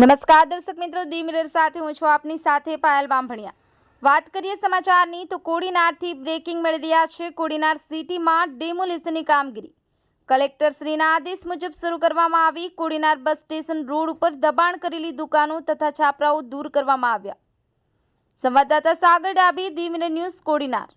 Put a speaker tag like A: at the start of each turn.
A: નમસ્કાર દર્શક મિત્રો, દી મિરર સાથે હું છું આપની સાથે પાયલ બાંભણિયા વાત કરીએ સમાચારની, તો કોડીનારથી બ્રેકિંગ મળી રહ્યા છે. કોડીનાર સિટીમાં ડેમોલિશનની કામગીરી. કલેક્ટર શ્રીના આદેશ મુજબ શરૂ કરવામાં આવી. કોડીનાર બસ સ્ટેશન રોડ ઉપર દબાણ કરેલી દુકાનો તથા છાપરાઓ દૂર કરવામાં આવ્યા. સંવાદદાતા સાગર ડાબી દી મિરર ન્યૂઝ, કોડીનાર.